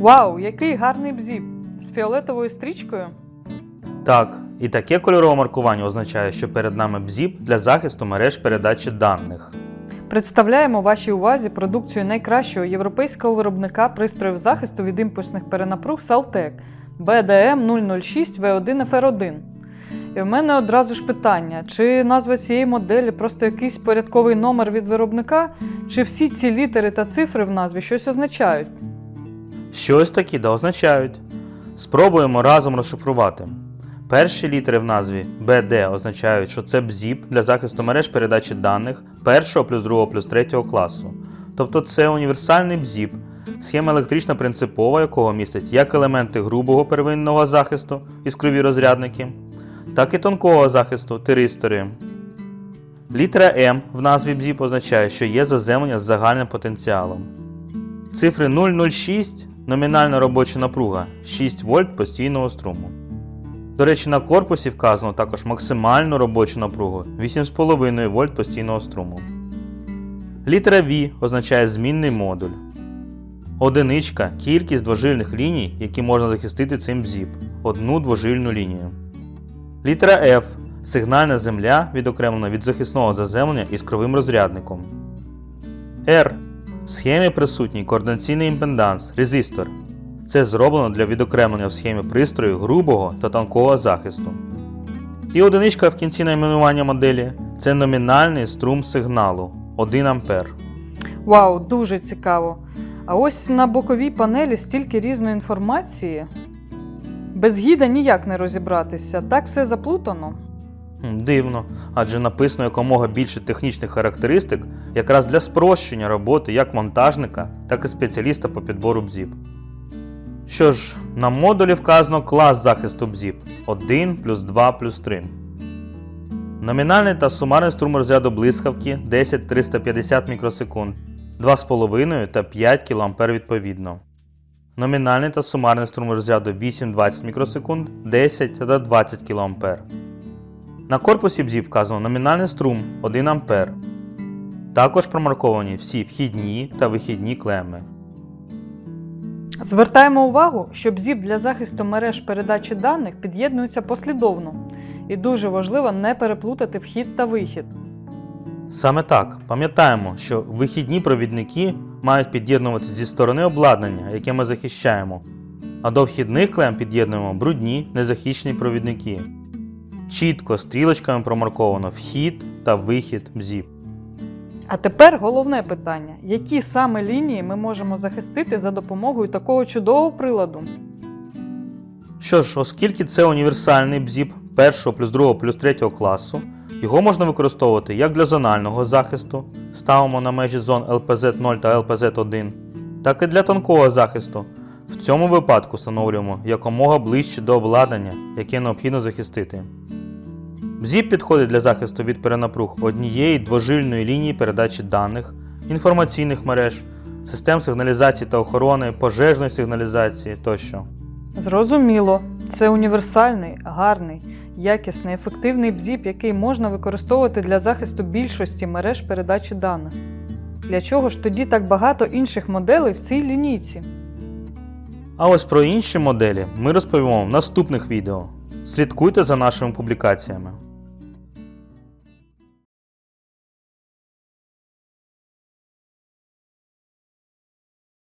Вау, який гарний бзіп! З фіолетовою стрічкою? Так, і таке кольорове маркування означає, що перед нами бзіп для захисту мереж передачі даних. Представляємо вашій увазі продукцію найкращого європейського виробника пристроїв захисту від імпульсних перенапруг Saltec BDM 006 V1 FR1. І в мене одразу ж питання: чи назва цієї моделі просто якийсь порядковий номер від виробника, чи всі ці літери та цифри в назві щось означають? Щось такі да означають. Спробуємо разом розшифрувати. Перші літери в назві BD означають, що це бзіп для захисту мереж передачі даних першого плюс другого плюс третього класу. Тобто це універсальний бзіп, схема електрична принципова, якого містить як елементи грубого первинного захисту іскрові розрядники, так і тонкого захисту тиристори. Літера М в назві бзіп означає, що є заземлення з загальним потенціалом. Цифри 006 номінальна робоча напруга 6 вольт постійного струму. До речі, на корпусі вказано також максимальну робочу напругу 8,5 вольт постійного струму. Літера V означає змінний модуль. Одиничка кількість двожильних ліній, які можна захистити цим бзіп. Одну двожильну лінію. Літера F сигнальна земля, відокремлена від захисного заземлення іскровим розрядником. R в схемі присутній координаційний імпеданс резистор. Це зроблено для відокремлення в схемі пристрою грубого та тонкого захисту. І одиничка в кінці найменування моделі це номінальний струм сигналу 1 А. Вау, дуже цікаво. А ось на боковій панелі стільки різної інформації. Без гіда ніяк не розібратися. Так все заплутано. Дивно, адже написано якомога більше технічних характеристик якраз для спрощення роботи як монтажника, так і спеціаліста по підбору бзіп. Що ж, на модулі вказано клас захисту бзіп 1 плюс 2 плюс 3. Номінальний та сумарний струм розряду блискавки 10-350 мікросекунд, 2,5 та 5 кА відповідно. Номінальний та сумарний струм розряду 8-20 мікросекунд, 10 та 20 кА. На корпусі бзіп вказано номінальний струм 1 А. Також промарковані всі вхідні та вихідні клеми. Звертаємо увагу, що бзіп для захисту мереж передачі даних під'єднується послідовно, і дуже важливо не переплутати вхід та вихід. Саме так, пам'ятаємо, що вихідні провідники мають під'єднуватися зі сторони обладнання, яке ми захищаємо, а до вхідних клем під'єднуємо брудні незахищені провідники. Чітко стрілочками промарковано вхід та вихід бзіп. А тепер головне питання: які саме лінії ми можемо захистити за допомогою такого чудового приладу? Що ж, оскільки це універсальний бзіп першого плюс другого плюс третього класу, його можна використовувати як для зонального захисту, ставимо на межі зон LPZ0 та LPZ1, так і для тонкого захисту. В цьому випадку встановлюємо якомога ближче до обладнання, яке необхідно захистити. Бзіп підходить для захисту від перенапруг однієї двожильної лінії передачі даних, інформаційних мереж, систем сигналізації та охорони, пожежної сигналізації тощо. Зрозуміло, це універсальний, гарний, якісний, ефективний бзіп, який можна використовувати для захисту більшості мереж передачі даних. Для чого ж тоді так багато інших моделей в цій лінійці? А ось про інші моделі ми розповімо в наступних відео. Слідкуйте за нашими публікаціями.